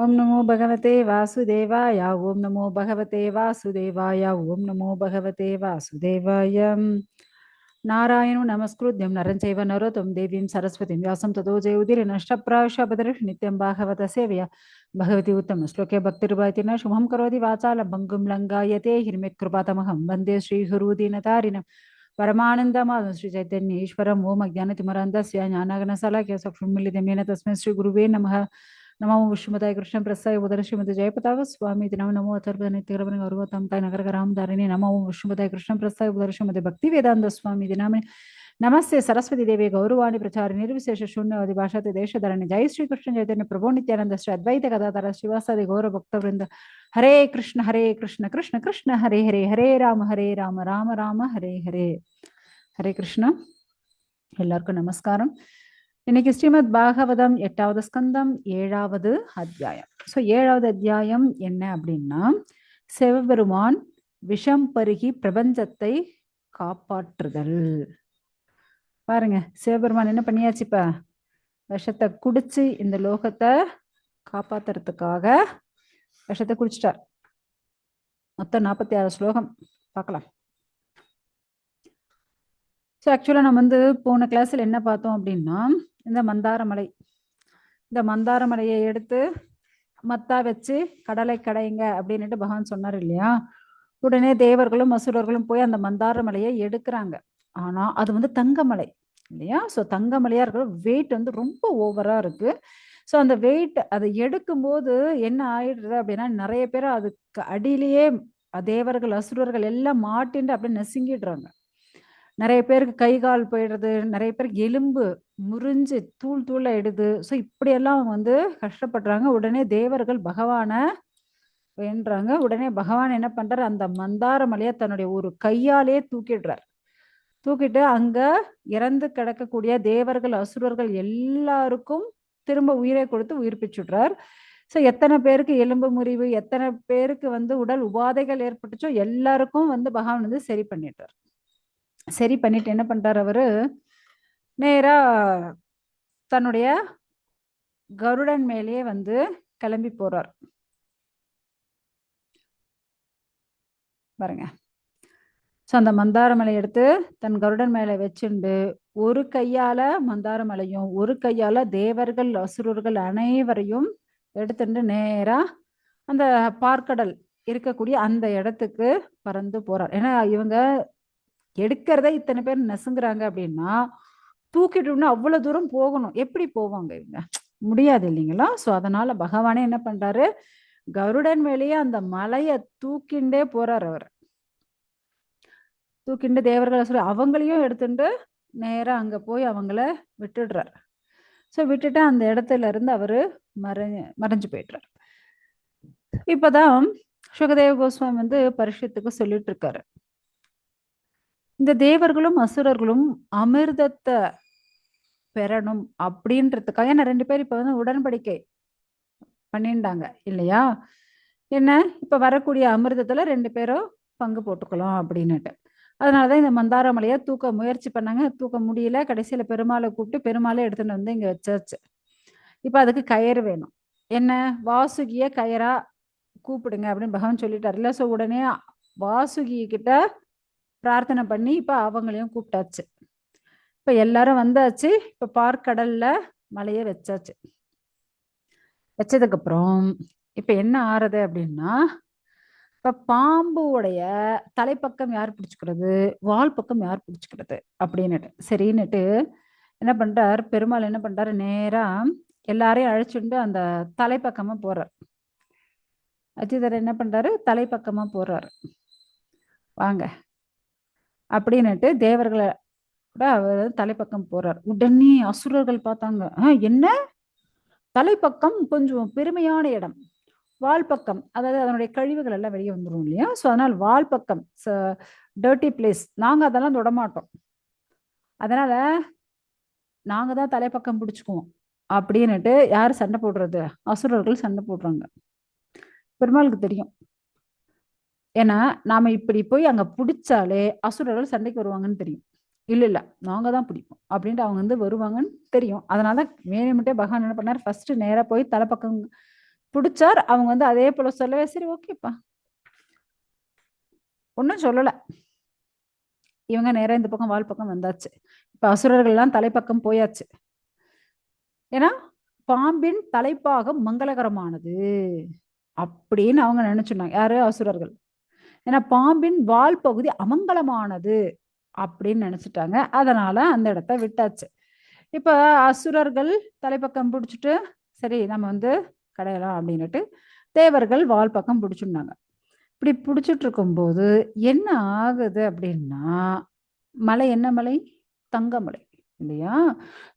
ஓம் நமோ பகவதே வாசுதேவாய ஓம் நமோ பகவதே வாசுதேவாய ஓம் நமோ பகவதே வாசுதேவாய నారాయణం నమస్కృత్యం నరంచైవ నరోతం దేవీం సరస్వతిం వ్యాసం తదో జయోదిరి నష్టప్రాశపదర్షి నిత్యం భాగవత సేవయ భగవతి ఉత్తమ శ్లోకే భక్తిర్భాతిన శుభం కరోతి వాచాల భంగుం లంగాయతే హిర్మిత్కృపాతమహం వందే శ్రీ హురుదీనతారిణం పరమానందమాదం శ్రీ చైతన్యేశ్వరం ఓం అజ్ఞానతిమరాంతస్య జ్ఞానాగణ సలకే సక్షుం మిలితమేన తస్మై శ్రీ గురువే నమ ನಮೋ ವಿಷ್ಣುಮತಾಯ ಕೃಷ್ಣ ಪ್ರಸಾಯ ಉದರ ಶ್ರೀಮತಿ ಜಯಪತಾವ ಸ್ವಾಮಿ ನಾವು ನಮೋ ಅಥರ್ವ ನಿತ್ಯಗ್ರವನ ಗೌರವ ತಂತಾಯ ನಗರ ರಾಮಧಾರಿಣಿ ನಮೋ ವಿಷ್ಣುಮತಾಯ ಕೃಷ್ಣ ಪ್ರಸಾಯ ಉದರ ಶ್ರೀಮತಿ ಭಕ್ತಿ ವೇದಾಂತ ಸ್ವಾಮಿ ದಿನಾಮಿ ನಮಸ್ತೆ ಸರಸ್ವತಿ ದೇವಿ ಗೌರವಾಣಿ ಪ್ರಚಾರ ನಿರ್ವಿಶೇಷ ಶೂನ್ಯವಾದಿ ಭಾಷಾತಿ ದೇಶಧರಣಿ ಜಯ ಶ್ರೀ ಕೃಷ್ಣ ಚೈತನ್ಯ ಪ್ರಭು ನಿತ್ಯಾನಂದ ಶ್ರೀ ಅದ್ವೈತ ಕಥಾತರ ಶ್ರೀವಾಸಾದಿ ಗೌರ ಭಕ್ತವೃಂದ ಹರೇ ಕೃಷ್ಣ ಹರೇ ಕೃಷ್ಣ ಕೃಷ್ಣ ಕೃಷ್ಣ ಹರೇ ಹರೇ ಹರೇ ರಾಮ ಹರೇ ರಾಮ ರಾಮ ರಾಮ ಹರೇ ಹರೇ ಹರೇ ಕೃಷ್ಣ ಎಲ್ಲರಿಗೂ ನಮಸ್ಕಾரம் இன்னைக்கு ஸ்ரீமத் பாகவதம் எட்டாவது ஸ்கந்தம் ஏழாவது அத்தியாயம். ஸோ ஏழாவது அத்தியாயம் என்ன அப்படின்னா சிவபெருமான் விஷம் பருகி பிரபஞ்சத்தை காப்பாற்றுதல். பாருங்க சிவபெருமான் என்ன பண்ணியாச்சு இப்ப? விஷத்தை குடிச்சு இந்த லோகத்தை காப்பாத்துறதுக்காக விஷத்தை குடிச்சிட்டார். மொத்தம் நாற்பத்தி ஆறு ஸ்லோகம். பார்க்கலாம். ஸோ ஆக்சுவலாக நம்ம வந்து போன கிளாஸில் என்ன பார்த்தோம் அப்படின்னா இந்த மந்தாரமலை இந்த மந்தாரமலையை எடுத்து மத்தா வச்சு கடலை கடைங்க அப்படின்னுட்டு பகவான் சொன்னார் இல்லையா? உடனே தேவர்களும் அசுரர்களும் போய் அந்த மந்தாரமலையை எடுக்கிறாங்க. ஆனா அது வந்து தங்கமலை இல்லையா? ஸோ தங்கமலையா இருக்கிற வெயிட் வந்து ரொம்ப ஓவரா இருக்கு. ஸோ அந்த வெயிட் அதை எடுக்கும்போது என்ன ஆயிடுறது அப்படின்னா நிறைய பேர் அதுக்கு அடியிலேயே தேவர்கள் அசுரர்கள் எல்லாம் மாட்டின்ட்டு அப்படியே நெசுங்கிடுறாங்க. நிறைய பேருக்கு கை கால் போயிடுறது நிறைய பேருக்கு எலும்பு முறிஞ்சு தூள் தூள் ஸோ இப்படியெல்லாம் வந்து கஷ்டப்படுறாங்க. உடனே தேவர்கள் பகவானை வேண்டுறாங்க. உடனே பகவான் என்ன பண்றாரு? அந்த மந்தார மலையை தன்னுடைய ஒரு கையாலே தூக்கிடுறார். தூக்கிட்டு அங்க இறந்து கிடக்கக்கூடிய தேவர்கள் அசுரர்கள் எல்லாருக்கும் திரும்ப உயிரை கொடுத்து உயிர்ப்பிச்சுடுறார் ஸோ எத்தனை பேருக்கு எலும்பு முறிவு எத்தனை பேருக்கு வந்து உடல் உபாதைகள் ஏற்பட்டுச்சோ எல்லாருக்கும் வந்து பகவான் வந்து சரி பண்ணிடுறார் சரி பண்ணிட்டு என்ன பண்ணுறார் அவர்? நேராக தன்னுடைய கருடன் மேலேயே வந்து கிளம்பி போகிறார் பாருங்க. ஸோ அந்த மந்தார மலை எடுத்து தன் கருடன் மேலே வச்சுண்டு ஒரு கையால் மந்தார மலையும் ஒரு கையால் தேவர்கள் அசுரர்கள் அனைவரையும் எடுத்துட்டு நேராக அந்த பார்க்கடல் இருக்கக்கூடிய அந்த இடத்துக்கு பறந்து போகிறார் ஏன்னா இவங்க எடுக்கிறத இத்தனை பேர் நெசுங்குறாங்க அப்படின்னா தூக்கிட்டோம்னா அவ்வளவு தூரம் போகணும். எப்படி போவாங்க இவங்க? முடியாது இல்லைங்களா? ஸோ அதனால பகவானே என்ன பண்றாரு? கருடன் மேலேயே அந்த மலையை தூக்கிண்டே போறார் அவர். தூக்கிண்டு தேவர்களை சொல்லி அவங்களையும் எடுத்துட்டு நேரா அங்க போய் அவங்கள விட்டுடுறார். ஸோ விட்டுட்டு அந்த இடத்துல இருந்து அவரு மறை மறைஞ்சு போயிடுறார். இப்பதான் சுகதேவ கோஸ்வாமி வந்து பரிஷத்துக்கு சொல்லிட்டு இருக்காரு. இந்த தேவர்களும் அசுரர்களும் அமிர்தத்தை பெறணும் அப்படின்றதுக்காக ஏன்னா ரெண்டு பேர் இப்ப வந்து உடன்படிக்கை பண்ணிண்டாங்க இல்லையா? என்ன? இப்ப வரக்கூடிய அமிர்தத்துல ரெண்டு பேரும் பங்கு போட்டுக்கலாம் அப்படின்னுட்டு. அதனாலதான் இந்த மந்தாரமலையை தூக்க முயற்சி பண்ணாங்க. தூக்க முடியல. கடைசியில பெருமாளை கூப்பிட்டு பெருமாளை எடுத்துட்டு வந்து இங்க வச்சாச்சு. இப்ப அதுக்கு கயிறு வேணும். என்ன? வாசுகிய கயிறா கூப்பிடுங்க அப்படின்னு பகவான் சொல்லிட்டாரு. இல்ல சோ உடனே வாசுகி கிட்ட பிரார்த்தனை பண்ணி இப்ப அவங்களையும் கூப்பிட்டாச்சு. இப்ப எல்லாரும் வந்தாச்சு. இப்ப பார்க்கடல்ல மலையை வச்சாச்சு. வச்சதுக்கு அப்புறம் இப்ப என்ன ஆறுது அப்படின்னா இப்ப பாம்புடைய தலைப்பக்கம் யார் பிடிச்சுக்கிறது? வால் பக்கம் யார் பிடிச்சுக்கிறது? அப்படின்னுட்டு. சரின்னுட்டு என்ன பண்றார்? பெருமாள் என்ன பண்றாரு? நேரா எல்லாரையும் அழைச்சிட்டு அந்த தலைப்பக்கமா போறார். அஜிதர் என்ன பண்றாரு? தலைப்பக்கமா போறாரு. வாங்க. அப்படின்னுட்டு தேவர்களை கூட அவர் தலைப்பக்கம் போறார். உடனே அசுரர்கள் பார்த்தாங்க. என்ன? தலைப்பக்கம் கொஞ்சம் பெருமையான இடம். வால்பக்கம் அதாவது அதனுடைய கழிவுகள் எல்லாம் வெளியே வந்துடும் இல்லையா? ஸோ அதனால் வால்பக்கம் டர்ட்டி பிளேஸ் நாங்கள் அதெல்லாம் தொடமாட்டோம். அதனால நாங்கள் தான் தலைப்பக்கம் பிடிச்சிக்குவோம். அப்படின்னுட்டு யார் சண்டை போடுறது? அசுரர்கள் சண்டை போடுறாங்க. பெருமாளுக்கு தெரியும். ஏன்னா நாம இப்படி போய் அங்க பிடிச்சாலே அசுரர்கள் சண்டைக்கு வருவாங்கன்னு தெரியும். இல்ல இல்ல நாங்க தான் பிடிப்போம் அப்படின்ட்டு அவங்க வந்து வருவாங்கன்னு தெரியும். அதனால வேணுமிட்டே பகவான் என்ன பண்ணார்? ஃபர்ஸ்ட் நேரா போய் தலைப்பக்கம் பிடிச்சார். அவங்க வந்து அதே போல சொல்லவே சரி ஓகேப்பா. ஒன்றும் சொல்லலை. இவங்க நேராக இந்த பக்கம் வால் பக்கம் வந்தாச்சு. இப்ப அசுரர்கள்லாம் தலைப்பக்கம் போயாச்சு. ஏன்னா பாம்பின் தலைப்பாகம் மங்களகரமானது அப்படின்னு அவங்க நினைச்சுனாங்க யாரு? அசுரர்கள். ஏன்னா பாம்பின் வால் பகுதி அமங்கலமானது அப்படின்னு நினைச்சிட்டாங்க. அதனால அந்த இடத்த விட்டாச்சு. இப்ப அசுரர்கள் தலைப்பக்கம் பிடிச்சிட்டு சரி நம்ம வந்து கடையலாம் அப்படின்னுட்டு தேவர்கள் வால் பக்கம் பிடிச்சிருந்தாங்க இப்படி பிடிச்சிட்டு இருக்கும்போது என்ன ஆகுது அப்படின்னா மலை என்ன மலை? தங்கமலை இல்லையா?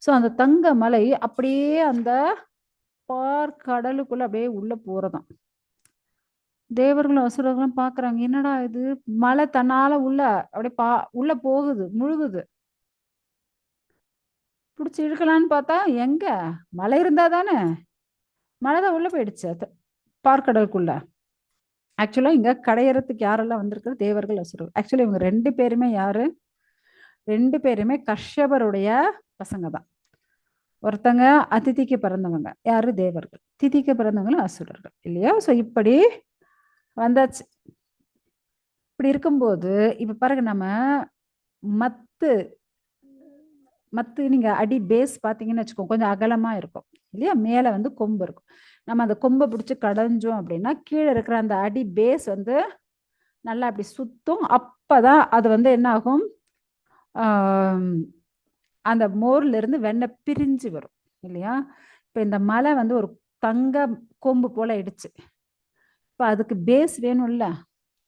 ஸோ அந்த தங்க மலை அப்படியே அந்த பார்க்கடலுக்குள்ள அப்படியே உள்ள போறதான் தேவர்களும் அசுரர்களும் பாக்குறாங்க என்னடா இது? மலை தன்னால உள்ள அப்படியே பா உள்ள போகுது முழுகுது. பிடிச்சி இழுக்கலான்னு பார்த்தா எங்க? மலை இருந்தா தானே? மழை தான் உள்ள போயிடுச்சு அது பார்க்கடலுக்குள்ள. ஆக்சுவலா இங்க கடையறதுக்கு யாரெல்லாம் வந்திருக்கிறது தேவர்கள் அசுரர்கள். ஆக்சுவலி இவங்க ரெண்டு பேருமே யாரு? ரெண்டு பேருமே கஷ்யபருடைய பசங்க தான். ஒருத்தங்க அதிதிக்கு பிறந்தவங்க. யாரு? தேவர்கள். திதிக்கு பிறந்தவங்களும் அசுரர்கள். இல்லையா? சோ இப்படி வந்தாச்சு. இப்படி இருக்கும்போது இப்ப பாருங்க நம்ம மத்து மத்து நீங்க அடி பேஸ் பாத்தீங்கன்னு வச்சுக்கோங்க கொஞ்சம் அகலமா இருக்கும் இல்லையா? மேல வந்து கொம்பு இருக்கும். நம்ம அந்த கொம்பை பிடிச்சி கடைஞ்சோம் அப்படின்னா கீழே இருக்கிற அந்த அடி பேஸ் வந்து நல்லா அப்படி சுத்தும். அப்பதான் அது வந்து என்ன ஆகும்? அந்த மோர்ல இருந்து வெண்ணெய் பிரிஞ்சு வரும் இல்லையா? இப்ப இந்த மலை வந்து ஒரு தங்க கொம்பு போல இடிச்சு இப்போ அதுக்கு பேஸ் வேணும்ல?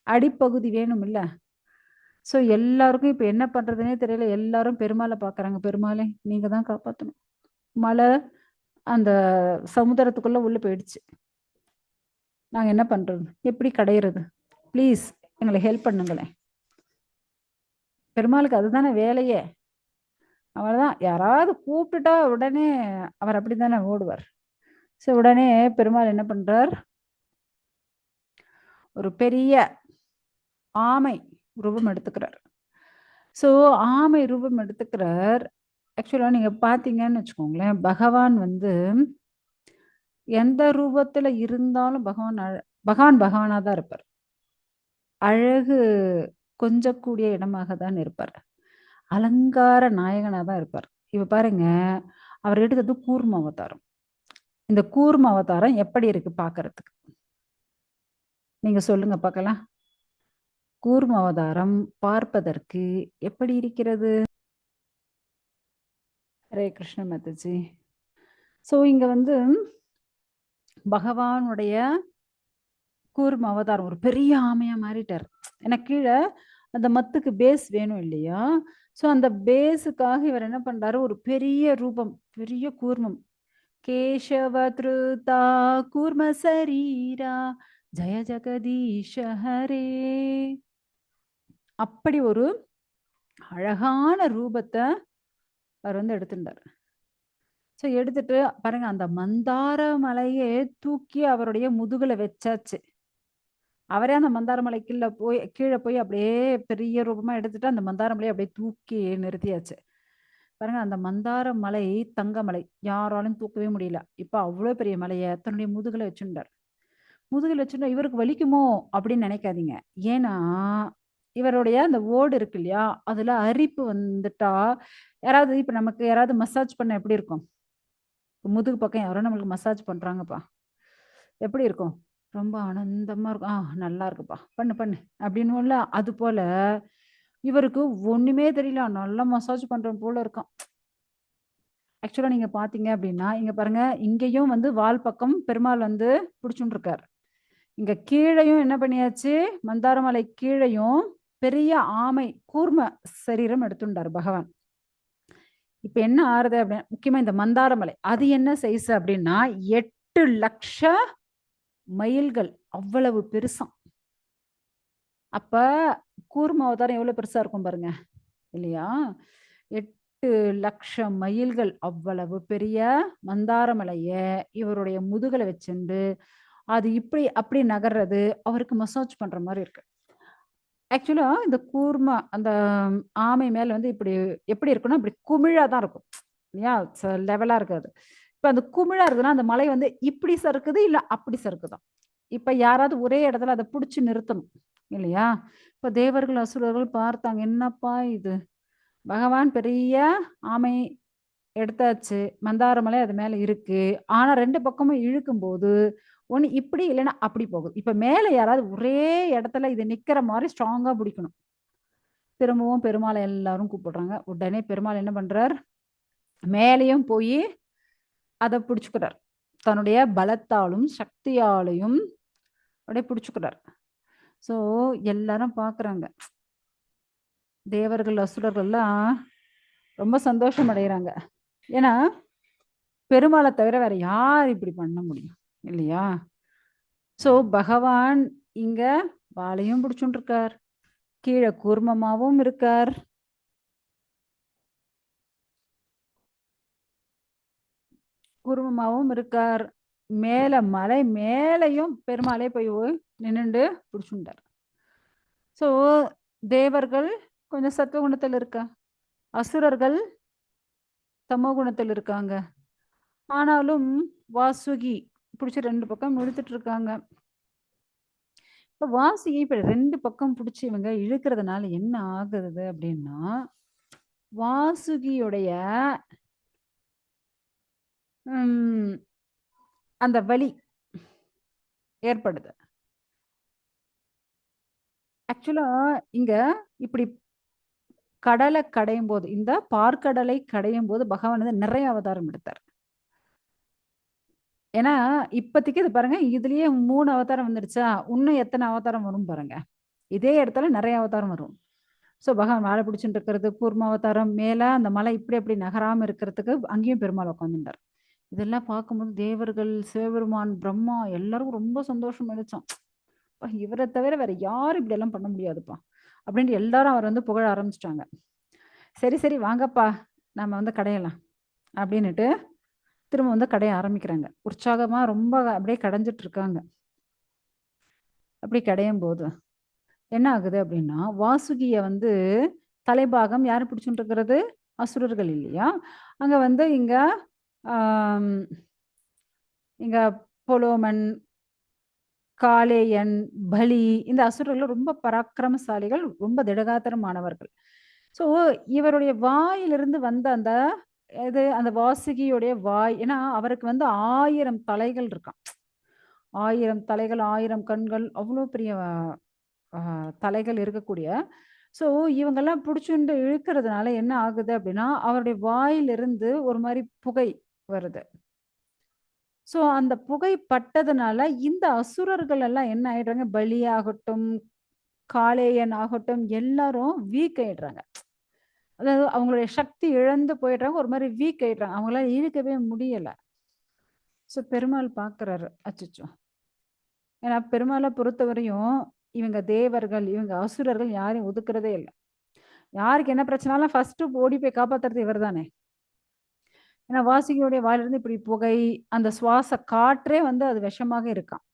அடிப்பகுதி வேணும் ஸோ எல்லாருக்கும் இப்போ என்ன பண்ணுறதுனே தெரியல. எல்லாரும் பெருமாளை பார்க்குறாங்க பெருமாளே நீங்கள் தான் காப்பாற்றணும் மழை அந்த சமுதிரத்துக்குள்ளே உள்ளே போயிடுச்சு. நாங்கள் என்ன பண்ணுறது எப்படி கடையிறது? ப்ளீஸ் எங்களை ஹெல்ப் பண்ணுங்களேன். பெருமாளுக்கு அதுதானே வேலையே. அவர்தான் யாராவது கூப்பிட்டுட்டா உடனே அவர் அப்படித்தானே ஓடுவார். ஸோ உடனே பெருமாள் என்ன பண்ணுறார் ஒரு பெரிய ஆமை ரூபம் எடுத்துக்கிறார். ஸோ ஆமை ரூபம் எடுத்துக்கிறார். ஆக்சுவலாக நீங்கள் பார்த்தீங்கன்னு வச்சுக்கோங்களேன் பகவான் வந்து எந்த ரூபத்தில் இருந்தாலும் பகவான் அழ- பகவான் பகவானாக தான் இருப்பார். அழகு கொஞ்சக்கூடிய இடமாக தான் இருப்பார். அலங்கார நாயகனாக தான் இருப்பார். இப்போ பாருங்க அவர் எடுத்தது கூர்ம அவதாரம். இந்த கூர்ம அவதாரம் எப்படி இருக்கு பார்க்கறதுக்கு நீங்க சொல்லுங்க பார்க்கலாம் கூர்ம அவதாரம் பார்ப்பதற்கு எப்படி இருக்கிறது? ஹரே கிருஷ்ண மாதாஜி சோ இங்க வந்து பகவானுடைய கூர்ம அவதாரம் ஒரு பெரிய ஆமையா மாறிட்டார். ஏன்னா கீழே அந்த மத்துக்கு பேஸ் வேணும் இல்லையா? சோ அந்த பேஸுக்காக இவர் என்ன பண்றாரு? ஒரு பெரிய ரூபம் பெரிய கூர்மம். கேசவ திருதா கூர்ம சரீரா ஜய ஜெகதீஷ ஹரே அப்படி ஒரு அழகான ரூபத்தை அவர் வந்து எடுத்துட்டார் ஸோ எடுத்துட்டு பாருங்க அந்த மந்தார மலையே தூக்கி அவருடைய முதுகுல வச்சாச்சு. அவரே அந்த மந்தார மலை கீழே போய் கீழே போய் அப்படியே பெரிய ரூபமா எடுத்துட்டு அந்த மந்தார மலையை அப்படியே தூக்கி நிறுத்தியாச்சு. பாருங்க அந்த மந்தார மலை தங்க மலை யாராலும் தூக்கவே முடியல. இப்போ அவ்வளோ பெரிய மலையை தன்னுடைய முதுகுல வச்சுட்டார் முதுகில் வச்சுட்டா இவருக்கு வலிக்குமோ அப்படின்னு நினைக்காதீங்க. ஏன்னா இவருடைய அந்த ஓடு இருக்கு இல்லையா அதுல அரிப்பு வந்துட்டா யாராவது இப்ப நமக்கு யாராவது மசாஜ் பண்ண எப்படி இருக்கும்? முதுகு பக்கம் யாரோ நம்மளுக்கு மசாஜ் பண்றாங்கப்பா. எப்படி இருக்கும்? ரொம்ப ஆனந்தமா இருக்கும். ஆ நல்லா இருக்குப்பா. பண்ணு பண்ணு. அப்படின்னு அது போல இவருக்கு ஒண்ணுமே தெரியல. நல்லா மசாஜ் பண்றோம் போல இருக்கும் ஆக்சுவலா நீங்க பாத்தீங்க அப்படின்னா இங்க பாருங்க இங்கேயும் வந்து வால் பக்கம் பெருமாள் வந்து பிடிச்சுட்டு இருக்காரு இங்க கீழையும் என்ன பண்ணியாச்சு? மந்தாரமலை கீழையும் பெரிய ஆமை கூர்ம சரீரம் எடுத்துட்டார் பகவான். இப்ப என்ன ஆறுது அப்படின்னா முக்கியமா இந்த மந்தாரமலை அது என்ன சைஸ் அப்படின்னா எட்டு லட்ச மைல்கள் அவ்வளவு பெருசாம் அப்ப கூர்ம அவதாரம் எவ்வளவு பெருசா இருக்கும் பாருங்க இல்லையா? எட்டு லட்சம் மைல்கள் அவ்வளவு பெரிய மந்தாரமலைய இவருடைய முதுகலை வச்சுண்டு அது இப்படி அப்படி நகர்றது அவருக்கு மசாஜ் பண்ற மாதிரி இருக்கு. ஆக்சுவலா இந்த கூர்மா அந்த ஆமை மேல வந்து இப்படி எப்படி இருக்குன்னா இப்படி குமிழா தான் இருக்கும். இல்லையா? லெவலா இருக்காது. இப்ப அந்த குமிழா இருக்குதுன்னா அந்த மலை வந்து இப்படி சறுக்குது இல்ல அப்படி சறுக்குதா? இப்ப யாராவது ஒரே இடத்துல அதை புடிச்சு நிறுத்தணும் இல்லையா? இப்ப தேவர்கள் அசுரர்கள் பார்த்தாங்க என்னப்பா இது? பகவான் பெரிய ஆமை எடுத்தாச்சு மந்தார மலை அது மேல இருக்கு. ஆனா ரெண்டு பக்கமும் இழுக்கும் ஒன்று இப்படி இல்லைன்னா அப்படி போகுது. இப்ப மேல யாராவது ஒரே இடத்துல இது நிக்கிற மாதிரி ஸ்ட்ராங்கா பிடிக்கணும். திரும்பவும் பெருமாளை எல்லாரும் கூப்பிடுறாங்க. உடனே பெருமாள் என்ன பண்றார்? மேலேயும் போய் அதை பிடிச்சுக்கிறார். தன்னுடைய பலத்தாலும் சக்தியாலையும் அப்படியே பிடிச்சுக்கிறார். ஸோ எல்லாரும் பாக்குறாங்க தேவர்கள் அசுரர்கள்லாம் ரொம்ப சந்தோஷம் அடைகிறாங்க ஏன்னா பெருமாளை தவிர வேற யார் இப்படி பண்ண முடியும்? இல்லையா? ஸோ பகவான் இங்க வாழையும் பிடிச்சுட்டு இருக்கார் கீழே கூர்மமாவும் இருக்கார். கூர்மமாவும் இருக்கார். மேல மலை மேலையும் பெருமாளே போய் நின்று பிடிச்சுட்டார். ஸோ தேவர்கள் கொஞ்சம் சத்துவ குணத்தில் இருக்கா? அசுரர்கள் தமோ குணத்தில் இருக்காங்க. ஆனாலும் வாசுகி பிடிச்சி ரெண்டு பக்கம் இழுத்துட்டு இருக்காங்க இப்போ வாசுகி இப்போ ரெண்டு பக்கம் பிடிச்சி இவங்க இழுக்கிறதுனால என்ன ஆகுது அப்படின்னா வாசுகியுடைய உம் அந்த வலி ஏற்படுது. ஆக்சுவலா இங்க இப்படி கடலை கடையும் போது இந்த பார்க்கடலை கடையும் போது பகவான் வந்து நிறைய அவதாரம் எடுத்தார். ஏன்னா இப்போதைக்கு இது பாருங்க இதுலயே மூணு அவதாரம் வந்துடுச்சா இன்னும் எத்தனை அவதாரம் வரும் பாருங்க. இதே இடத்துல நிறைய அவதாரம் வரும். ஸோ பகவான் வாழை பிடிச்சிட்டு இருக்கிறது கூர்ம அவதாரம் மேலே அந்த மலை இப்படி அப்படி நகராமல் இருக்கிறதுக்கு அங்கேயும் பெருமாள் உட்காந்துட்டார் இதெல்லாம் பார்க்கும்போது தேவர்கள் சிவபெருமான் பிரம்மா எல்லாருக்கும் ரொம்ப சந்தோஷம் அடிச்சோம் இவரை தவிர வேற யாரும் இப்படி எல்லாம் பண்ண முடியாதுப்பா. அப்படின்ட்டு எல்லாரும் அவர் வந்து புகழ ஆரம்பிச்சிட்டாங்க. சரி சரி வாங்கப்பா நம்ம வந்து கடையலாம். அப்படின்னுட்டு திரும்ப வந்து கடைய ஆரம்பிக்கிறாங்க. உற்சாகமாக ரொம்ப அப்படியே கடைஞ்சிட்டு இருக்காங்க அப்படி கடையும் போது என்ன ஆகுது அப்படின்னா வாசுகியை வந்து தலைபாகம் யார் பிடிச்சுட்டு இருக்கிறது அசுரர்கள் இல்லையா? அங்கே வந்து இங்கே இங்கே பொலோமன் காலேயன் பலி இந்த அசுரர்கள் ரொம்ப பராக்கிரமசாலிகள் ரொம்ப திடகாத்திரமானவர்கள். ஸோ இவருடைய வாயிலிருந்து வந்த அந்த இது அந்த வாசுகியுடைய வாய். ஏன்னா அவருக்கு வந்து ஆயிரம் தலைகள் இருக்கான் ஆயிரம் தலைகள் ஆயிரம் கண்கள் அவ்வளோ பெரிய தலைகள் இருக்கக்கூடிய. ஸோ இவங்கெல்லாம் பிடிச்சுண்டு இழுக்கிறதுனால என்ன ஆகுது அப்படின்னா அவருடைய வாயிலிருந்து ஒரு மாதிரி புகை வருது. ஸோ அந்த புகை பட்டதுனால இந்த அசுரர்கள் எல்லாம் என்ன ஆயிடுறாங்க? பலியாகட்டும் காளேயன் ஆகட்டும் எல்லாரும் வீக் ஆயிடுறாங்க. அதாவது அவங்களுடைய சக்தி இழந்து போயிடுறாங்க ஒரு மாதிரி வீக் ஆயிடுறாங்க. அவங்களால இழுக்கவே முடியலை. ஸோ பெருமாள் பார்க்குறாரு அச்சுச்சோ. ஏன்னா பெருமாளை பொறுத்தவரையும் இவங்க தேவர்கள் இவங்க அசுரர்கள் யாரையும் ஒதுக்குறதே இல்லை. யாருக்கு என்ன பிரச்சனாலும் ஃபர்ஸ்ட் ஓடி போய் காப்பாத்துறது இவர் தானே ஏன்னா வாசிகையுடைய வாயிலிருந்து இப்படி புகை அந்த சுவாச காற்றே வந்து அது விஷமாக இருக்கான்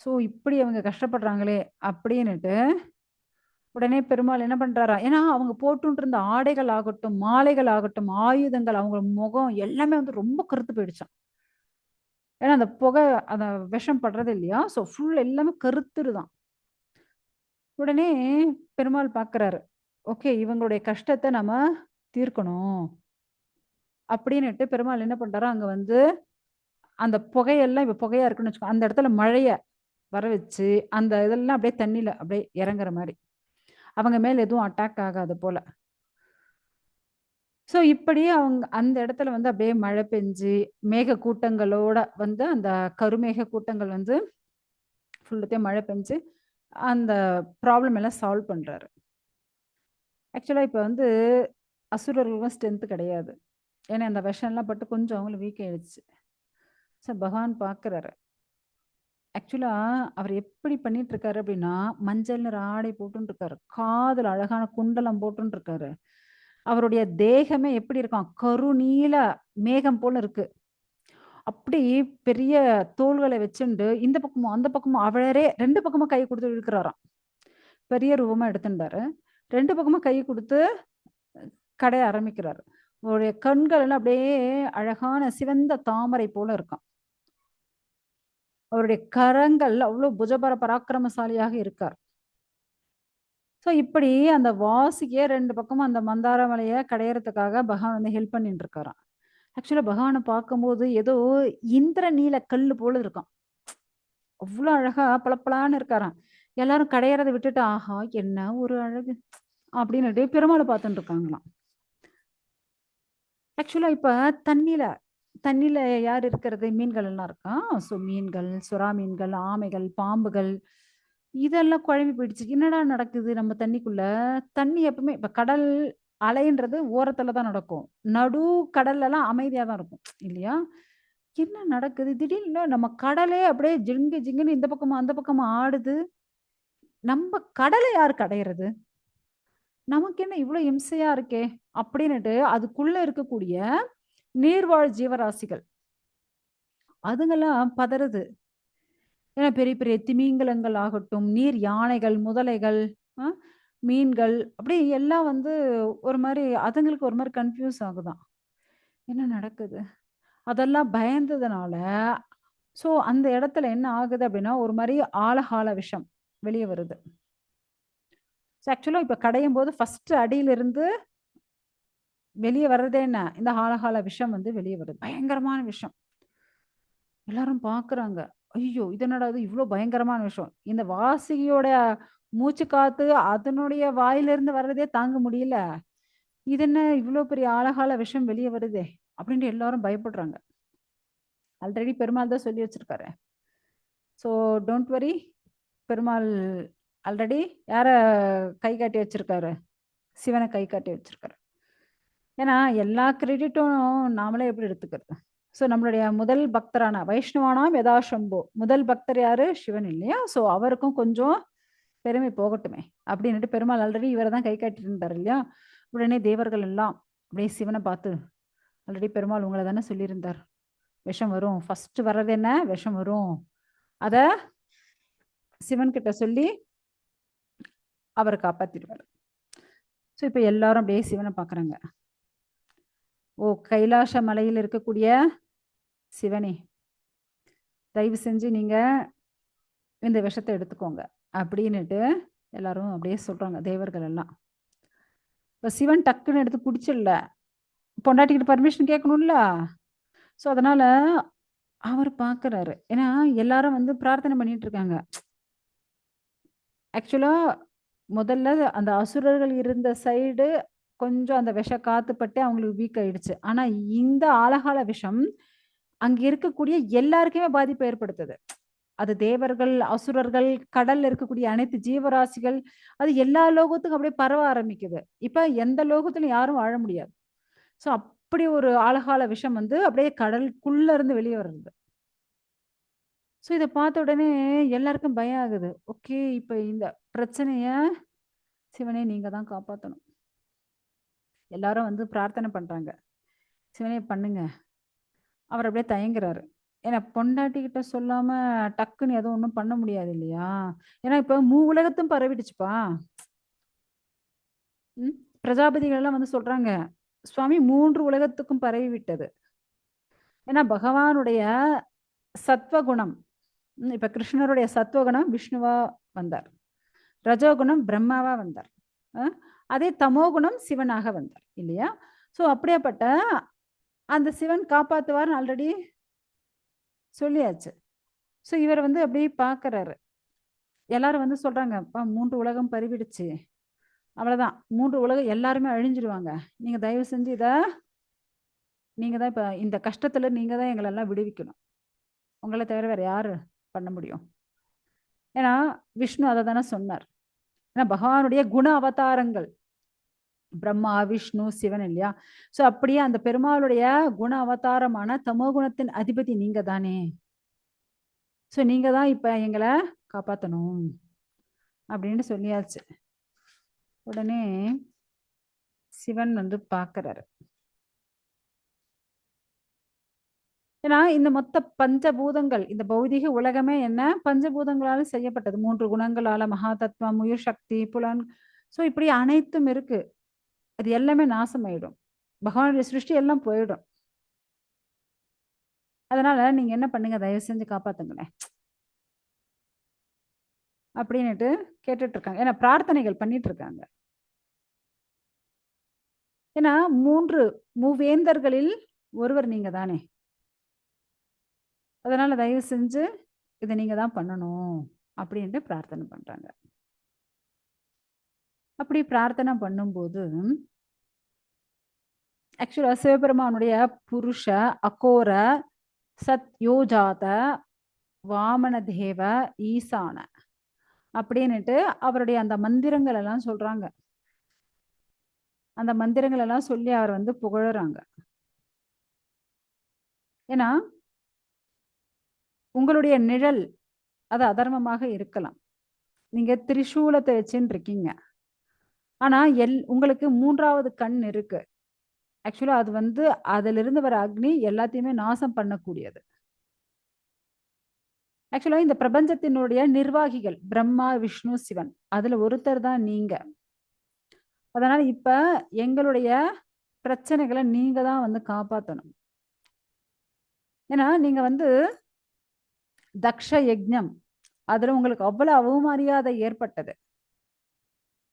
ஸோ இப்படி அவங்க கஷ்டப்படுறாங்களே அப்படின்னுட்டு உடனே பெருமாள் என்ன பண்றாரா? ஏன்னா அவங்க போட்டுட்டு இருந்த ஆடைகள் ஆகட்டும் மாலைகள் ஆகட்டும் ஆயுதங்கள் அவங்க முகம் எல்லாமே வந்து ரொம்ப கருத்து போயிடுச்சான் ஏன்னா அந்த புகை அந்த விஷம் படுறது இல்லையா? ஸோ ஃபுல் எல்லாமே கருத்துருதான். உடனே பெருமாள் பார்க்குறாரு ஓகே இவங்களுடைய கஷ்டத்தை நம்ம தீர்க்கணும். அப்படின்னுட்டு பெருமாள் என்ன பண்றாரு? அங்க வந்து அந்த புகையெல்லாம் இப்ப புகையா இருக்குன்னு வச்சுக்கோ அந்த இடத்துல மழைய வர வச்சு அந்த இதெல்லாம் அப்படியே தண்ணியில அப்படியே இறங்குற மாதிரி. அவங்க மேல எதுவும் அட்டாக் ஆகாது போல. ஸோ இப்படியே அவங்க அந்த இடத்துல வந்து அப்படியே மழை பெஞ்சு மேக கூட்டங்களோட வந்து அந்த கருமேக கூட்டங்கள் வந்து ஃபுல்லத்தையும் மழை பெஞ்சு அந்த ப்ராப்ளம் எல்லாம் சால்வ் பண்ணுறாரு ஆக்சுவலாக இப்போ வந்து அசுரர்களுக்கும் ஸ்ட்ரென்த்து கிடையாது. ஏன்னா அந்த விஷம்லாம் பட்டு கொஞ்சம் அவங்களும் வீக் ஆயிடுச்சு. ஸோ பகவான் பார்க்குறாரு ஆக்சுவலாக அவர் எப்படி பண்ணிட்டு இருக்காரு அப்படின்னா மஞ்சள் நிற ஆடை போட்டுன்னு இருக்காரு காதில் அழகான குண்டலம் போட்டுன்னு இருக்காரு அவருடைய தேகமே எப்படி இருக்கான் கருநீல மேகம் போல இருக்கு. அப்படி பெரிய தோள்களை வச்சுண்டு இந்த பக்கமும் அந்த பக்கமும் அவரே ரெண்டு பக்கமும் கை கொடுத்து இருக்கிறாராம் பெரிய ரூபமா எடுத்துட்டாரு ரெண்டு பக்கமும் கை கொடுத்து கடைய ஆரம்பிக்கிறாரு. அவருடைய கண்கள் எல்லாம் அப்படியே அழகான சிவந்த தாமரை போல இருக்கான் அவருடைய கரங்கள் அவ்வளவு புஜபர பராக்கிரமசாலியாக இருக்கார். ஸோ இப்படி அந்த வாசிக்கே ரெண்டு பக்கமும் அந்த மந்தார மலையை கடையறதுக்காக பகவான் வந்து ஹெல்ப் பண்ணிட்டு இருக்காராம் ஆக்சுவலா பகவானை பார்க்கும்போது ஏதோ இந்திர நீல கல்லு போல இருக்கும். அவ்வளோ அழகா பளபளன்னு இருக்காராம். எல்லாரும் கடையறதை விட்டுட்டு ஆஹா என்ன ஒரு அழகு அப்படின்னுட்டு பெருமாளை பார்த்துட்டு இருக்காங்களாம் ஆக்சுவலா இப்ப தண்ணியில தண்ணியில யார் இருக்கிறது? மீன்கள் எல்லாம் இருக்கா? ஸோ மீன்கள் சுறா மீன்கள் ஆமைகள் பாம்புகள் இதெல்லாம் குழம்பி போயிடுச்சு. என்னடா நடக்குது நம்ம தண்ணிக்குள்ள? தண்ணி எப்பவுமே இப்ப கடல் அலைன்றது ஓரத்துல தான் நடக்கும். நடு கடல்ல அமைதியாக அமைதியா தான் இருக்கும். இல்லையா? என்ன நடக்குது? திடீர்னு நம்ம கடலே அப்படியே ஜிங்கு ஜிங்குன்னு இந்த பக்கமா அந்த பக்கமா ஆடுது. நம்ம கடலை யார் கடையிறது? நமக்கு என்ன இவ்வளவு இம்சையா இருக்கே? அப்படின்னுட்டு அதுக்குள்ள இருக்கக்கூடிய நீர்வாழ் ஜீவராசிகள். அதுங்கெல்லாம் பதறுது. ஏன்னா பெரிய பெரிய திமிங்கலங்கள் ஆகட்டும் நீர் யானைகள் முதலைகள் மீன்கள் அப்படி எல்லாம் வந்து ஒரு மாதிரி அதுங்களுக்கு ஒரு மாதிரி கன்ஃபியூஸ் ஆகுதான். என்ன நடக்குது? அதெல்லாம் பயந்ததுனால ஸோ அந்த இடத்துல என்ன ஆகுது அப்படின்னா ஒரு மாதிரி ஆழகால விஷம் வெளியே வருது. ஸோ ஆக்சுவலாக இப்போ கடையும் போது ஃபஸ்ட்டு அடியிலிருந்து வெளியே வர்றதே என்ன? இந்த ஆழகால விஷம் வந்து வெளியே வருது. பயங்கரமான விஷம். எல்லாரும் பார்க்குறாங்க ஐயோ இது என்னடா இது? இவ்வளோ பயங்கரமான விஷயம் இந்த வாசியோட மூச்சு காத்து அதனுடைய வாயிலிருந்து வர்றதே தாங்க முடியல. இது என்ன இவ்வளோ பெரிய ஆழகால விஷம் வெளியே வருதே? அப்படின்ட்டு எல்லாரும் பயப்படுறாங்க. ஆல்ரெடி பெருமாள் தான் சொல்லி வச்சிருக்காரு. So don't worry Perumal already யார கை காட்டி வச்சிருக்காரு? சிவனை கை காட்டி வச்சிருக்காரு. ஏன்னா எல்லா கிரெடிட்டும் நாமளே எப்படி எடுத்துக்கிறது? ஸோ நம்மளுடைய முதல் பக்தரான வைஷ்ணவானாம் யதாசம்போ முதல் பக்தர் யாரு? சிவன் இல்லையா? ஸோ அவருக்கும் கொஞ்சம் பெருமை போகட்டுமே. அப்படின்னுட்டு பெருமாள் ஆல்ரெடி இவரை தான் கை காட்டிட்டு இருந்தார் இல்லையா? உடனே தேவர்கள் எல்லாம் அப்படியே சிவனை பார்த்து ஆல்ரெடி பெருமாள் உங்களை தானே சொல்லியிருந்தார். விஷம் வரும். ஃபர்ஸ்ட் வர்றது என்ன? விஷம் வரும். அத சிவன் கிட்ட சொல்லி அவரை காப்பாத்திடுவார். ஸோ இப்போ எல்லாரும் அப்படியே சிவனை பார்க்குறாங்க. ஓ கைலாச மலையில் இருக்கக்கூடிய சிவனே. தயவு செஞ்சு நீங்கள் இந்த விஷத்தை எடுத்துக்கோங்க. அப்படின்னுட்டு எல்லாரும் அப்படியே சொல்கிறாங்க தேவர்கள் எல்லாம். இப்போ சிவன் டக்குன்னு எடுத்து குடிச்சிடல பொண்டாட்டிக்கிட்ட பர்மிஷன் கேட்கணும்ல. ஸோ அதனால் அவர் பார்க்கறாரு ஏன்னா எல்லாரும் வந்து பிரார்த்தனை பண்ணிட்டு இருக்காங்க. ஆக்சுவலாக முதல்ல அந்த அசுரர்கள் இருந்த சைடு கொஞ்சம் அந்த விஷ காத்துப்பட்டு அவங்களுக்கு வீக் ஆயிடுச்சு. ஆனா இந்த ஆலகால விஷம் அங்க இருக்கக்கூடிய எல்லாருக்குமே பாதிப்பை ஏற்படுத்துது. அது தேவர்கள் அசுரர்கள் கடல்ல இருக்கக்கூடிய அனைத்து ஜீவராசிகள் அது எல்லா லோகத்துக்கும் அப்படியே பரவ ஆரம்பிக்குது. இப்ப எந்த லோகத்திலும் யாரும் வாழ முடியாது. சோ அப்படி ஒரு ஆழகால விஷம் வந்து அப்படியே கடலுக்குள்ள இருந்து வெளியே வருது. ஸோ இதை பார்த்த உடனே எல்லாருக்கும் பயம் ஆகுது. ஓகே இப்போ இந்த பிரச்சனைய சிவனே நீங்க தான் காப்பாற்றணும் எல்லாரும் வந்து பிரார்த்தனை பண்றாங்க. சிவனே பண்ணுங்க. அவர் அப்படியே தயங்குறாரு. ஏன்னா பொண்டாட்டிக்கிட்ட சொல்லாம டக்குன்னு எதுவும் ஒன்றும் பண்ண முடியாது இல்லையா? ஏன்னா இப்ப மூ உலகத்தும் பரவிடுச்சுப்பா. ம்? பிரஜாபதிகள் எல்லாம் வந்து சொல்றாங்க சுவாமி மூன்று உலகத்துக்கும் பரவி விட்டது ஏன்னா பகவானுடைய சத்வகுணம் ம், இப்ப கிருஷ்ணருடைய சத்வகுணம் விஷ்ணுவா வந்தார். ரஜோகுணம் பிரம்மாவா வந்தார். அஹ், அதே தமோகுணம் சிவனாக வந்தார் இல்லையா? ஸோ அப்படியாப்பட்ட அந்த சிவன் காப்பாத்துவார்னு ஆல்ரெடி சொல்லியாச்சு. ஸோ இவர் வந்து அப்படியே பார்க்கறாரு எல்லாரும் வந்து சொல்கிறாங்க அப்பா மூன்று உலகம் பரிவிடுச்சு அவ்வளோதான் மூன்று உலகம் எல்லாருமே அழிஞ்சிருவாங்க. நீங்கள் தயவு செஞ்சு இதை நீங்கள் தான் இப்போ இந்த கஷ்டத்தில் நீங்கள் தான் எங்களை எல்லாம் விடுவிக்கணும். உங்களை தவிர வேறு யார் பண்ண முடியும்? ஏன்னா விஷ்ணு அதை தானே சொன்னார். ஏன்னா பகவானுடைய குண அவதாரங்கள். பிரம்மா விஷ்ணு சிவன் இல்லையா? சோ அப்படியே அந்த பெருமாளுடைய குண அவதாரமான தமோ குணத்தின் அதிபதி நீங்க தானே சோ நீங்க தான் இப்ப எங்களை காப்பாத்தணும். அப்படின்னு சொல்லியாச்சு. உடனே சிவன் வந்து பார்க்கறாரு ஏன்னா இந்த மொத்த பஞ்சபூதங்கள் இந்த பௌதிக உலகமே என்ன? பஞ்சபூதங்களால செய்யப்பட்டது. மூன்று குணங்களால மகா தத்துவம் உயிர் சக்தி புலன். ஸோ இப்படி அனைத்தும் இருக்கு. அது எல்லாமே நாசமாயிடும். பகவானுடைய சிருஷ்டி எல்லாம் போயிடும். அதனால நீங்க என்ன பண்ணுங்க? தயவு செஞ்சு காப்பாத்துங்களேன். அப்படின்னுட்டு கேட்டுட்டு இருக்காங்க ஏன்னா பிரார்த்தனைகள் பண்ணிட்டு இருக்காங்க ஏன்னா மூன்று மூவேந்தர்களில் ஒருவர் நீங்க தானே அதனால் தயவு செஞ்சு இதை நீங்கள் தான் பண்ணணும் அப்படின்ட்டு பிரார்த்தனை பண்ணுறாங்க அப்படி பிரார்த்தனை பண்ணும்போது ஆக்சுவலாக சிவபெருமானுடைய புருஷ அகோர சத்யோஜாத வாமன தேவ ஈசான அப்படின்னுட்டு அவருடைய அந்த மந்திரங்கள் எல்லாம் சொல்றாங்க. அந்த மந்திரங்கள் எல்லாம் சொல்லி அவர் வந்து புகழறாங்க. ஏன்னா உங்களுடைய நிழல் அது அதர்மமாக இருக்கலாம். நீங்க திரிசூலத்தை வச்சுன்னு இருக்கீங்க. ஆனா எல் உங்களுக்கு மூன்றாவது கண் இருக்கு. ஆக்சுவலா அது வந்து அதுல இருந்து வர அக்னி எல்லாத்தையுமே நாசம் பண்ணக்கூடியது. ஆக்சுவலா இந்த பிரபஞ்சத்தினுடைய நிர்வாகிகள் பிரம்மா விஷ்ணு சிவன் அதுல ஒருத்தர் தான் நீங்க. அதனால இப்ப எங்களுடைய பிரச்சனைகளை நீங்க தான் வந்து காப்பாத்தணும். ஏன்னா நீங்க வந்து தக்ஷ யஜ்ஞம் அதுல உங்களுக்கு அவ்வளவு அவமரியாதை ஏற்பட்டது.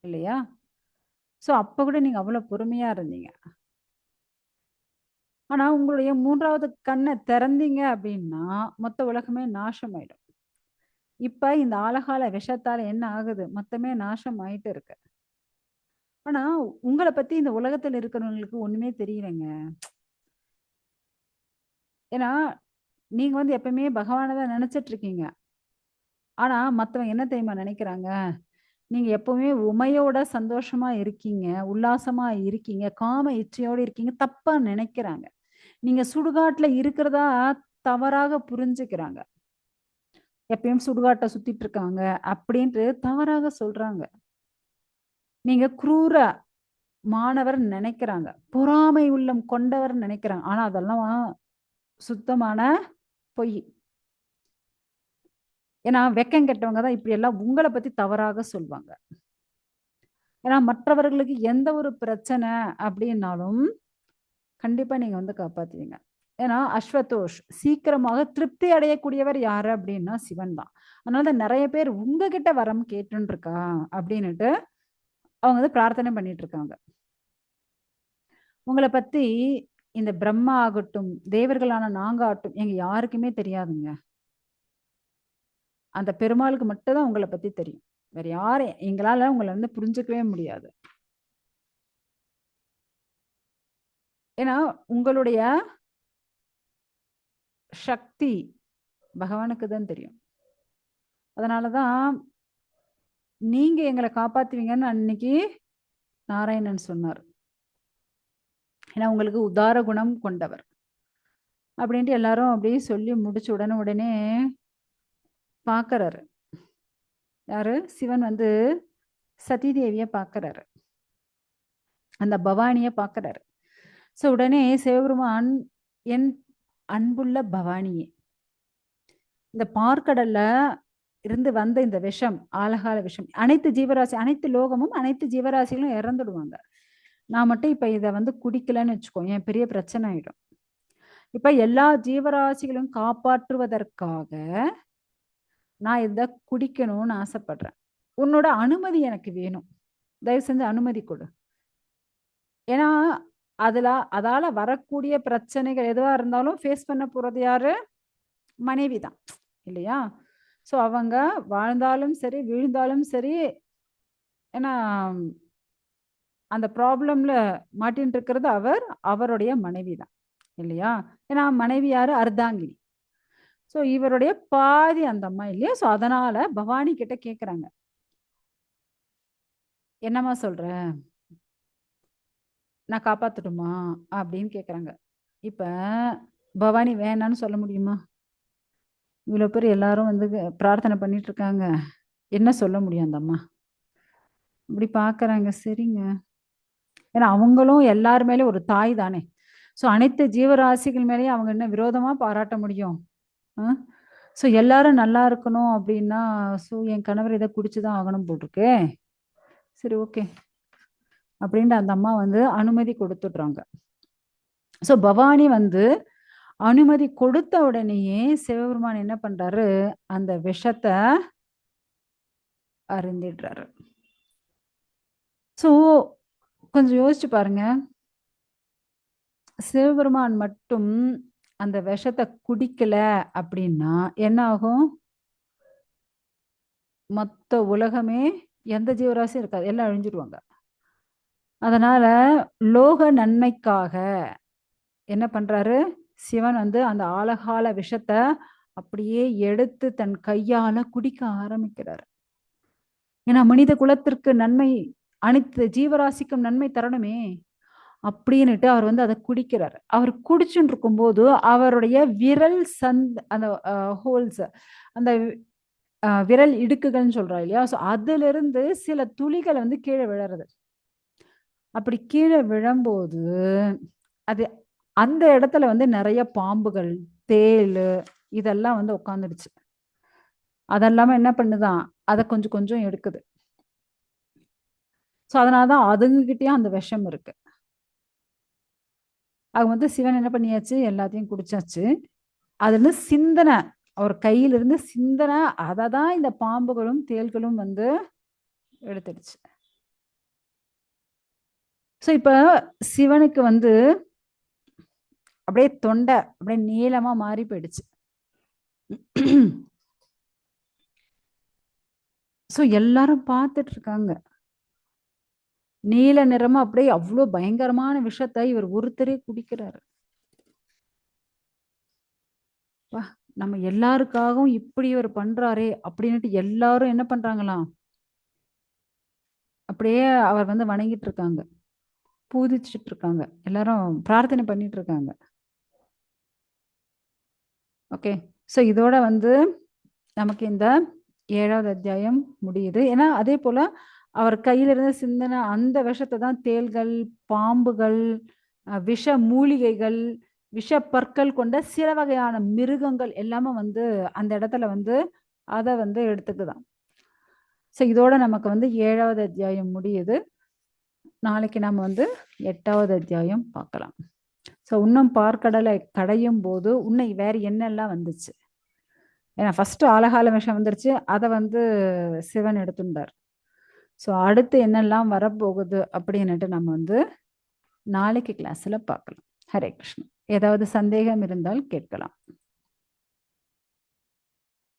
இல்லையா? சோ அப்ப கூட நீங்க அவ்வளவு பொறுமையா இருந்தீங்க. ஆனா உங்களுடைய மூன்றாவது கண்ணை திறந்தீங்க அப்படின்னா மொத்த உலகமே நாசமாயிடும். இப்ப இந்த ஆலகால விஷத்தால என்ன ஆகுது? மொத்தமே நாசம் ஆயிட்டு இருக்கு. ஆனா உங்களை பத்தி இந்த உலகத்துல இருக்கிறவங்களுக்கு ஒண்ணுமே தெரியலைங்க. ஏன்னா நீங்க வந்து எப்பவுமே பகவானை தான் நினைச்சிட்டு இருக்கீங்க ஆனா மத்தவங்க என்ன தெரியுமா நினைக்கிறாங்க? நீங்க எப்பவுமே உமையோட சந்தோஷமா இருக்கீங்க உல்லாசமா இருக்கீங்க காம இச்சையோட இருக்கீங்க தப்பா நினைக்கிறாங்க. நீங்க சுடுகாட்டுல இருக்கிறதா தவறாக புரிஞ்சுக்கிறாங்க. எப்பயும் சுடுகாட்டை சுத்திட்டு இருக்காங்க அப்படின்ட்டு தவறாக சொல்றாங்க. நீங்க குரூர மாணவர் நினைக்கிறாங்க. பொறாமை உள்ளம் கொண்டவர் நினைக்கிறாங்க. ஆனா அதெல்லாம் சுத்தமான பொய். ஏன்னா வெக்கம் கெட்டவங்க தான் இப்படி எல்லாம் உங்களை பத்தி தவறாக சொல்லுவாங்க ஏன்னா மற்றவர்களுக்கு எந்த ஒரு பிரச்சனை அப்படின்னாலும் கண்டிப்பா நீங்க வந்து காப்பாத்துவீங்க. ஏன்னா அஸ்வதோஷ் சீக்கிரமாக திருப்தி அடையக்கூடியவர் யாரு அப்படின்னா சிவன் தான். அதனால நிறைய பேர் உங்ககிட்ட வரம் கேட்டுன்னு இருக்கா அப்படின்னுட்டு அவங்க வந்து பிரார்த்தனை பண்ணிட்டு இருக்காங்க உங்களை பத்தி இந்த பிரம்மா ஆகட்டும் தேவர்களான நாங்க ஆகட்டும் எங்க யாருக்குமே தெரியாதுங்க. அந்த பெருமாளுக்கு மட்டும் தான் உங்களை பத்தி தெரியும். வேற யாரும் எங்களால உங்களை வந்து புரிஞ்சுக்கவே முடியாது. ஏன்னா உங்களுடைய சக்தி பகவானுக்கு தான் தெரியும். அதனாலதான் நீங்க எங்களை காப்பாத்துவீங்கன்னு அன்னைக்கு நாராயணன் சொன்னார். ஏன்னா உங்களுக்கு உதார குணம் கொண்டவர். அப்படின்ட்டு எல்லாரும் அப்படியே சொல்லி முடிச்ச உடனே உடனே பாக்குறாரு. யாரு? சிவன் வந்து சதி தேவிய பாக்குறாரு. அந்த பவானிய பாக்குறாரு. சோ உடனே சிவபெருமான் என் அன்புள்ள பவானியே இந்த பார்க்கடல்ல இருந்து வந்த இந்த விஷம் ஆலகால விஷம் அனைத்து ஜீவராசி அனைத்து லோகமும் அனைத்து ஜீவராசிகளும் இறந்துடுவாங்க. நான் மட்டும் இப்ப இதை வந்து குடிக்கலன்னு வச்சுக்கோ என் பெரிய பிரச்சனை ஆயிடும். இப்ப எல்லா ஜீவராசிகளும் காப்பாற்றுவதற்காக நான் இதை குடிக்கணும்னு ஆசைப்படுறேன். உன்னோட அனுமதி எனக்கு வேணும். தயவு செஞ்சு அனுமதி கொடு. ஏன்னா அதுல அதால வரக்கூடிய பிரச்சனைகள் எதுவா இருந்தாலும் ஃபேஸ் பண்ண போறது யாரு? மனைவி தான். இல்லையா? ஸோ அவங்க வாழ்ந்தாலும் சரி விழுந்தாலும் சரி ஏன்னா அந்த ப்ராப்ளம்ல மாட்டின்னு இருக்கிறது அவர் அவருடைய மனைவி தான் இல்லையா? ஏன்னா மனைவி யாரு? அர்த்தாங்கினி ஸோ இவருடைய பாதி அந்த அம்மா இல்லையா? ஸோ அதனால பவானி கிட்ட கேக்குறாங்க. என்னம்மா சொல்ற? நான் காப்பாத்துட்டுமா? அப்படின்னு கேக்குறாங்க. இப்ப பவானி வேணான்னு சொல்ல முடியுமா? இவ்வளோ பேர் எல்லாரும் வந்து பிரார்த்தனை பண்ணிட்டு இருக்காங்க. என்ன சொல்ல முடியும் அந்த அம்மா? இப்படி பார்க்குறாங்க சரிங்க. ஏன்னா அவங்களும் எல்லார் மேலே ஒரு தாய் தானே. ஸோ அனைத்து ஜீவராசிகள் மேலேயும் அவங்க என்ன விரோதமாக பாராட்ட முடியும்? ஸோ எல்லாரும் நல்லா இருக்கணும் அப்படின்னா ஸோ என் கணவர் இதை குடிச்சுதான் ஆகணும் போட்டிருக்கு. சரி ஓகே. அப்படின்ட்டு அந்த அம்மா வந்து அனுமதி கொடுத்துடுறாங்க. ஸோ பவானி வந்து அனுமதி கொடுத்த உடனேயே சிவபெருமான் என்ன பண்றாரு? அந்த விஷத்தை அருந்திடுறாரு. ஸோ கொஞ்சம் யோசிச்சு பாருங்க. சிவபெருமான் மட்டும் அந்த விஷத்தை குடிக்கல அப்படின்னா என்ன ஆகும்? மொத்த உலகமே எந்த ஜீவராசியும் இருக்காது. எல்லாம் அழிஞ்சிடுவாங்க அதனால லோக நன்மைக்காக என்ன பண்றாரு? சிவன் வந்து அந்த ஆழகால விஷத்தை அப்படியே எடுத்து தன் கையால குடிக்க ஆரம்பிக்கிறார். ஏன்னா மனித குலத்திற்கு நன்மை அனைத்து ஜீவராசிக்கும் நன்மை தரணுமே. அப்படின்னுட்டு அவர் வந்து அதை குடிக்கிறார். அவர் குடிச்சுட்டு இருக்கும்போது அவருடைய விரல் சந்த் அந்த ஹோல்ஸ் அந்த விரல் இடுக்குகள்னு சொல்றா இல்லையா? ஸோ அதுல இருந்து சில துளிகள் வந்து கீழே விழறது. அப்படி கீழே விழும்போது அது அந்த இடத்துல வந்து நிறைய பாம்புகள் தேள் இதெல்லாம் வந்து உட்காந்துடுச்சு அதெல்லாம என்ன பண்ணுதான்? அதை கொஞ்சம் கொஞ்சம் எடுக்குது. ஸோ அதனாலதான் அதுங்ககிட்டயும் அந்த விஷம் இருக்கு. அது வந்து சிவன் என்ன பண்ணியாச்சு? எல்லாத்தையும் குடிச்சாச்சு. அது சிந்தனை அவர் கையிலிருந்து சிந்தனை அதை தான் இந்த பாம்புகளும் தேள்களும் வந்து எடுத்துடுச்சு. ஸோ இப்போ சிவனுக்கு வந்து அப்படியே தொண்டை அப்படியே நீளமாக மாறி போயிடுச்சு. ஸோ எல்லாரும் பார்த்துட்டு இருக்காங்க. நீல நிறமா அப்படியே அவ்வளோ பயங்கரமான விஷத்தை இவர் ஒருத்தரே குடிக்கிறாரு. வா நம்ம எல்லாருக்காகவும் இப்படி இவர் பண்றாரே அப்படின்னுட்டு எல்லாரும் என்ன பண்றாங்களாம் அப்படியே அவர் வந்து வணங்கிட்டு இருக்காங்க. பூதிச்சிட்டு இருக்காங்க. எல்லாரும் பிரார்த்தனை பண்ணிட்டு இருக்காங்க. ஓகே ஸோ இதோட வந்து நமக்கு இந்த ஏழாவது அத்தியாயம் முடியுது. ஏன்னா அதே போல அவர் கையிலிருந்து சிந்தனை அந்த விஷத்தை தான் தேள்கள் பாம்புகள் விஷ மூலிகைகள் விஷ பற்கள் கொண்ட சில வகையான மிருகங்கள் எல்லாமே வந்து அந்த இடத்துல வந்து அதை வந்து எடுத்துக்குதான். ஸோ இதோட நமக்கு வந்து ஏழாவது அத்தியாயம் முடியுது. நாளைக்கு நம்ம வந்து எட்டாவது அத்தியாயம் பார்க்கலாம். ஸோ இன்னும் பார்க்கடலை கடையும் போது உன்னை வேற என்னெல்லாம் வந்துச்சு? ஏன்னா ஃபர்ஸ்ட் ஆலகால விஷம் வந்துருச்சு. அதை வந்து சிவன் எடுத்துட்டார் ஸோ அடுத்து என்னெல்லாம் வரப்போகுது அப்படின்னுட்டு நம்ம வந்து நாளைக்கு கிளாஸில் பார்க்கலாம். ஹரே கிருஷ்ணன் ஏதாவது சந்தேகம் இருந்தால் கேட்கலாம்.